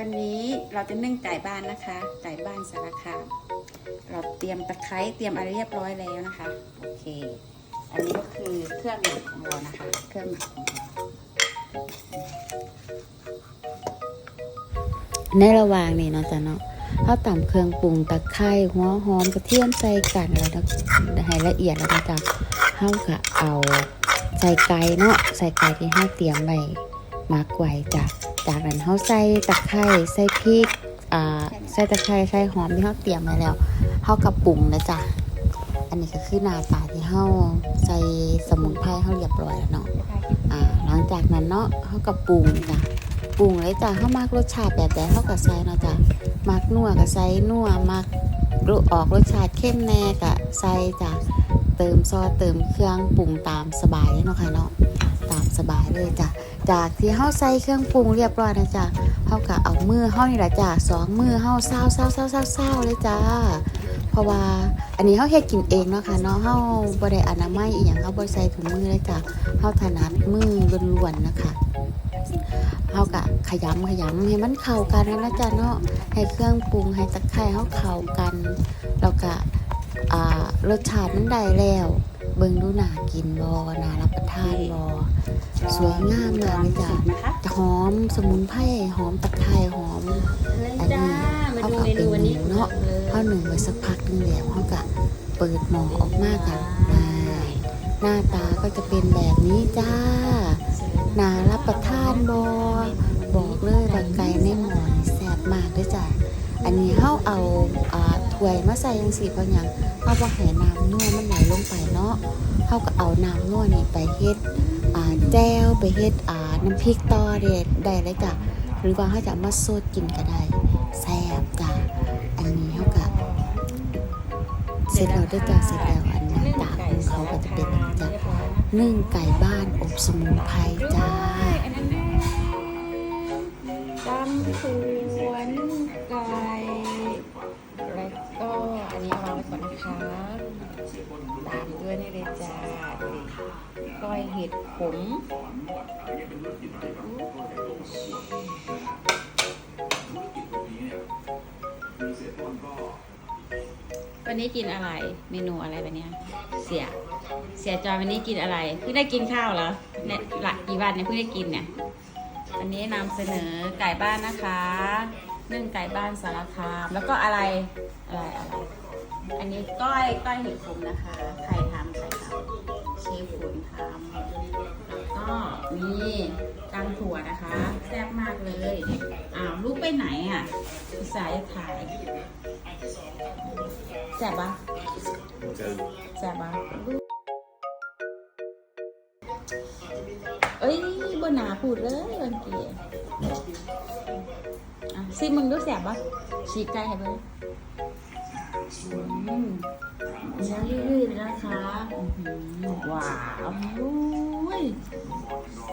วันนี้เราจะนึ่งไก่บ้านนะคะไก่บ้านสารคามเราเตรียมตะไคร้เตรียมอะไรเรียบร้อยแล้วนะคะโอเค อันนี้ก็คือเครื่องหมักของเรานะคะ เครื่องหมักของเราในระหว่างนี้เนาะจ้ะเนาะเขาตำเครื่องปรุงตะไคร้หัวหอมกระเทียมใส่กันแล้วนะให้ละเอียดแล้วนะจ๊ะเขาก็เอาใส่ไก่เนาะใส่ไก่ที่เขาเตรียมไว้มักไว้จ้ะ จากนั้นเขาใส่ตะไคร้ใส่พริกอ่าใส่ตะไคร้ใส่หอมที่เขาเตรียมไว้แล้วเขาก็ปรุงนะจ๊ะอันนี้ก็คือหน้าตาที่เขาใส่สมุนไพรเขาเรียบร้อยแล้วเนาะอ่าหลังจากนั้นเนาะเขาก็ปรุงจ้ะปรุงเลยจ้ะเขามักรสชาติแบบใดเขาก็ใส่เนาะจ้ะมักนัวก็ใส่นัวมักรู้ออกรสชาติเข้มแน่ก็ใส่จ้ะเติมซอสเติมเครื่องปรุงตามสบายเลยเนาะค่ะเนาะตามสบายเลยจ้ะ จากที่เขาใส่เครื่องปรุงเรียบร้อยนะจ้ะเขาก็เอามือเขานี่แหละจ้ะสองมือเขาเศร้าเศร้าเศร้าเศร้าเศร้าเลยจ้ะเพราะว่าอันนี้เขาเฮ็ดกินเองเนาะค่ะเนาะเขาบ่ได้อนามัยอีหยังเขาบ่ใส่ถุงมือเลยจ้ะเขาถนัดมือล้วนๆนะคะเขากะขยำขยำให้มันเข้ากันนะจ๊ะเนาะให้เครื่องปรุงให้ตะไคร้เขาเข้ากันแล้วก็อ่ารสชาติมันได้แล้ว เบิ่งดูน่ากินบอน่ารับประทานบอสวยงามเลยนะจ๊ะนะคะหอมสมุนไพรหอมตะไคร้หอมอันนี้มาดูเมนูวันนี้เนาะเขาหนึ่งไปสักพักหนึงแล้วเขาก็เปิดหมอออกมากันอ่าหน้าตาก็จะเป็นแบบนี้จ้านารับประทานบอบอกเลยว่าไก่ในหมอนี่แซ่บมากเลยจ้ะอันนี้เขาเอาอ่า ถ้วยมาใส่ยังสีเพราะหยังเขาบอกให้น้ำนัวมันไหลลงไปเนาะเขาก็เอาน้ำนัวนี่ไปเฮ็ดอ่าแจวไปเฮ็ดอ่าน้ำพริกต่อเด็ดได้เลยจ้ะหรือว่าเขาจะเอามาสดกินก็ได้แซ่บจ้ะอันนี้เขาก็เสร็จแล้วได้จ้ะเสร็จแล้วอันหน้ตาของเขาก็จะเป็นแบบนี้จ้ะนึ่งไก่บ้านอบสมุนไพรจ้าตำ เอาวางไว้ก่อนนะคะตามด้วยนี่เลยจ้าก้อยเห็ดขมวันนี้กินอะไร เมนูอะไรวันเนี้ยเสีย เสียจอยวันนี้กินอะไรเพิ่งได้กินข้าวเหรอเนี่ยหลักกี่วันเนี่ยเพิ่งได้กินเนี่ยวันนี้นำเสนอไก่บ้านนะคะนึ่งไก่บ้านสารคาม แล้วก็อะไรอะไรอะไร อันนี้ก้อยก้อยเห็ดขมนะคะ ใครทำใครทำเชฟฝนทำแล้วก็มีกังถั่วนะคะ แซ่บมากเลย อ้าวลูกไปไหนอะสายถ่ายแซ่บปะแซ่บปะเอ้ยบนหนาพูดเลยวันเกียอะซิมึงดูแซ่บปะฉีกไก่ให้เบิ่อืม เนื้อยืดๆนะคะอื้อหือว้าวอุ้ย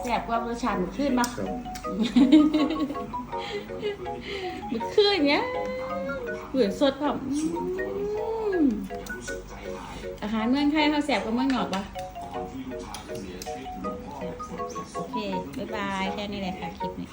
แสบกว่าเวอร์ชันขึ้นมามันขึ้นเนี้ยเหมือนสดแบบอืมอาหารเมืองไทยเขาแสบกว่าเมืองนอกปะแสบๆๆโอเค บ๊ายบาย แค่นี้แหละค่ะ คลิปนี้